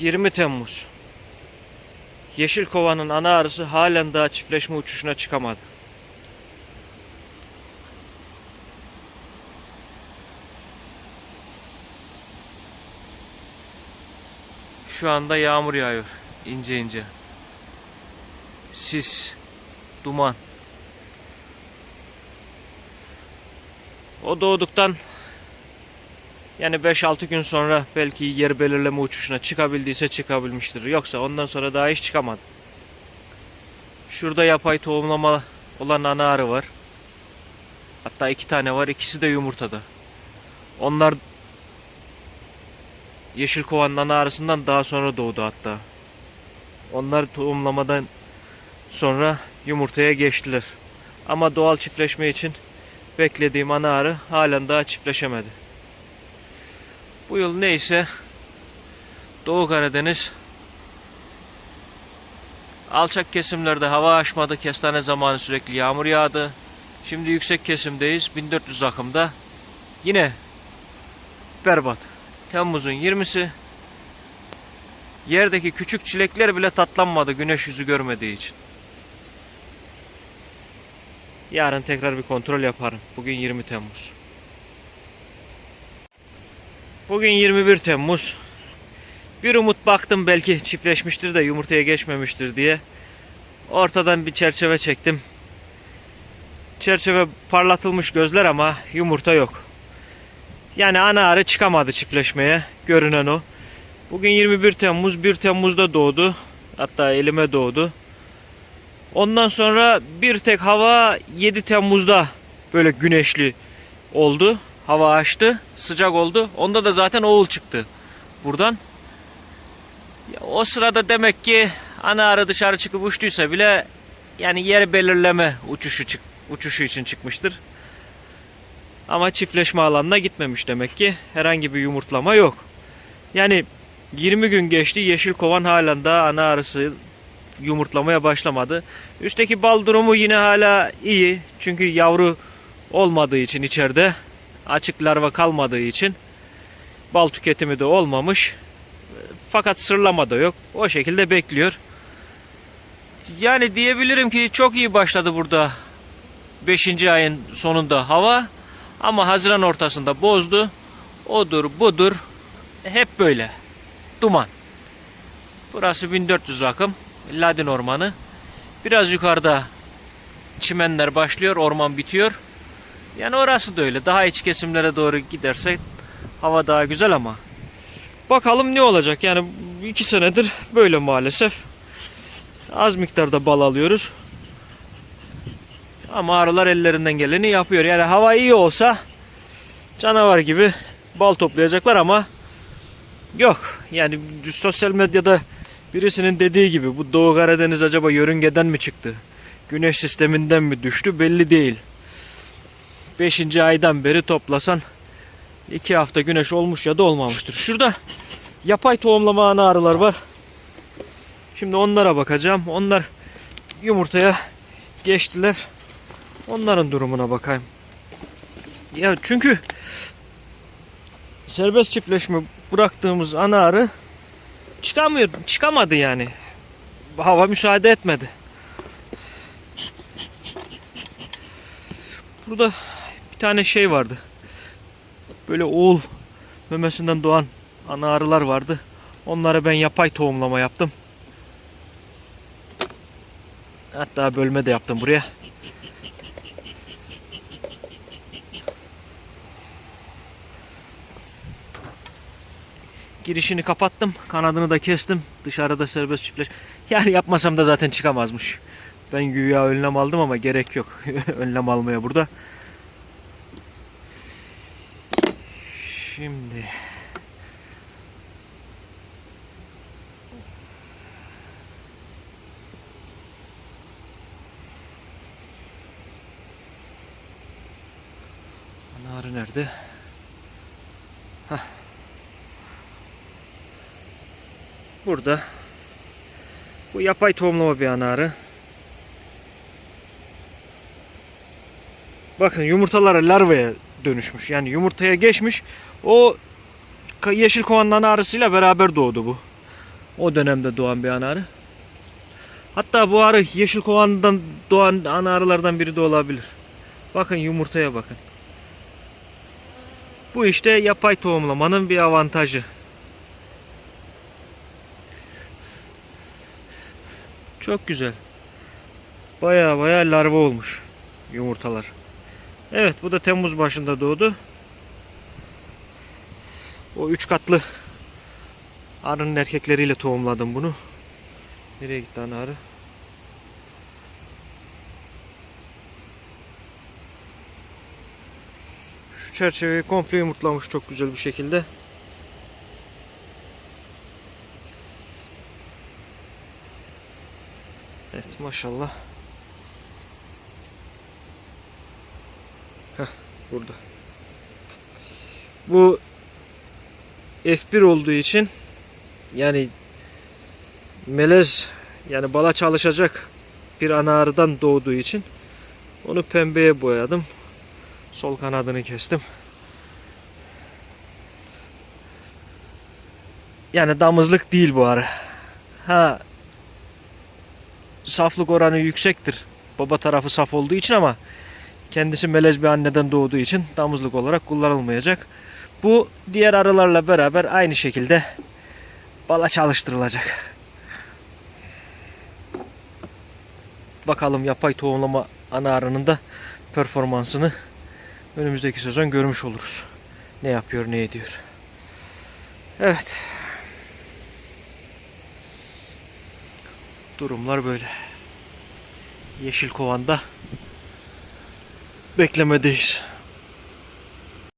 20 Temmuz. Yeşil kovanın ana arısı halen daha çiftleşme uçuşuna çıkamadı. Şu anda yağmur yağıyor ince ince. Sis, duman. O doğduktan yani 5-6 gün sonra belki yer belirleme uçuşuna çıkabildiyse çıkabilmiştir. Yoksa ondan sonra daha hiç çıkamadı. Şurada yapay tohumlama olan ana arı var. Hatta iki tane var. ikisi de yumurtada. Onlar yeşil kovanın ana arısından daha sonra doğdu hatta. Onlar tohumlamadan sonra yumurtaya geçtiler. Ama doğal çiftleşme için beklediğim ana arı halen daha çiftleşemedi. Bu yıl neyse Doğu Karadeniz alçak kesimlerde hava aşmadı. Kestane zamanı sürekli yağmur yağdı. Şimdi yüksek kesimdeyiz. 1400 rakımda. Yine berbat. Temmuz'un 20'si. Yerdeki küçük çilekler bile tatlanmadı güneş yüzü görmediği için. Yarın tekrar bir kontrol yaparım. Bugün 20 Temmuz. Bugün 21 Temmuz. Bir umut baktım belki çiftleşmiştir de yumurtaya geçmemiştir diye. Ortadan bir çerçeve çektim. Çerçeve parlatılmış gözler ama yumurta yok. Yani ana arı çıkamadı çiftleşmeye. Görünen o. Bugün 21 Temmuz. 1 Temmuz'da doğdu. Hatta elime doğdu. Ondan sonra bir tek hava 7 Temmuz'da böyle güneşli oldu. Hava açtı, sıcak oldu. Onda da zaten oğul çıktı buradan. O sırada demek ki ana arı dışarı çıkıp uçtuysa bile yani yer belirleme uçuşu çık uçuşu için çıkmıştır. Ama çiftleşme alanına gitmemiş demek ki. Herhangi bir yumurtlama yok. Yani 20 gün geçti. Yeşil kovan halen daha ana arısı yumurtlamaya başlamadı. Üstteki bal durumu yine hala iyi. Çünkü yavru olmadığı için içeride açık larva kalmadığı için bal tüketimi de olmamış. Fakat sırlama da yok. O şekilde bekliyor. Yani diyebilirim ki çok iyi başladı burada 5. ayın sonunda hava. Ama Haziran ortasında bozdu. Odur budur. Hep böyle. Duman. Burası 1400 rakım. Ladin Ormanı. Biraz yukarıda çimenler başlıyor. Orman bitiyor. Yani orası da öyle. Daha iç kesimlere doğru gidersek hava daha güzel ama. Bakalım ne olacak. Yani iki senedir böyle maalesef. Az miktarda bal alıyoruz. Ama arılar ellerinden geleni yapıyor. Yani hava iyi olsa canavar gibi bal toplayacaklar ama yok. Yani sosyal medyada birisinin dediği gibi bu Doğu Karadeniz acaba yörüngeden mi çıktı? Güneş sisteminden mi düştü belli değil. 5. aydan beri toplasan 2 hafta güneş olmuş ya da olmamıştır. Şurada yapay tohumlama ana arılar var. Şimdi onlara bakacağım. Onlar yumurtaya geçtiler. Onların durumuna bakayım. Ya çünkü serbest çiftleşme bıraktığımız ana arı çıkamıyor, çıkamadı yani. Hava müsaade etmedi. Burada bir tane şey vardı. Böyle oğul memesinden doğan ana arılar vardı. Onlara ben yapay tohumlama yaptım. Hatta bölme de yaptım buraya. Girişini kapattım. Kanadını da kestim. Dışarıda serbest çiftleş. Yani yapmasam da zaten çıkamazmış. Ben güya önlem aldım ama gerek yok. önlem almaya burada. Şimdi Narı nerede? Hah. Burada. Bu yapay tohumlama bir anarı. Bakın yumurtaları larvaya dönüşmüş. Yani yumurtaya geçmiş. O yeşil kovanın ana arısıyla beraber doğdu bu. O dönemde doğan bir ana arı. Hatta bu arı yeşil kovandan doğan ana arılardan biri de olabilir. Bakın yumurtaya bakın. Bu işte yapay tohumlamanın bir avantajı. Çok güzel. Baya baya larva olmuş yumurtalar. Evet bu da Temmuz başında doğdu. O üç katlı arının erkekleriyle tohumladım bunu. Nereye gitti ana arı? Şu çerçeveyi komple yumurtlamış çok güzel bir şekilde. Evet maşallah. Burada. Bu F1 olduğu için yani melez yani bala çalışacak bir ana arıdan doğduğu için onu pembeye boyadım. Sol kanadını kestim. Yani damızlık değil bu arı. Ha saflık oranı yüksektir. Baba tarafı saf olduğu için ama kendisi melez bir anneden doğduğu için damızlık olarak kullanılmayacak. Bu diğer arılarla beraber aynı şekilde bala çalıştırılacak. Bakalım yapay tohumlama ana arının da performansını önümüzdeki sezon görmüş oluruz. Ne yapıyor, ne ediyor. Evet. Durumlar böyle. Yeşil kovanda beklemedeyiz.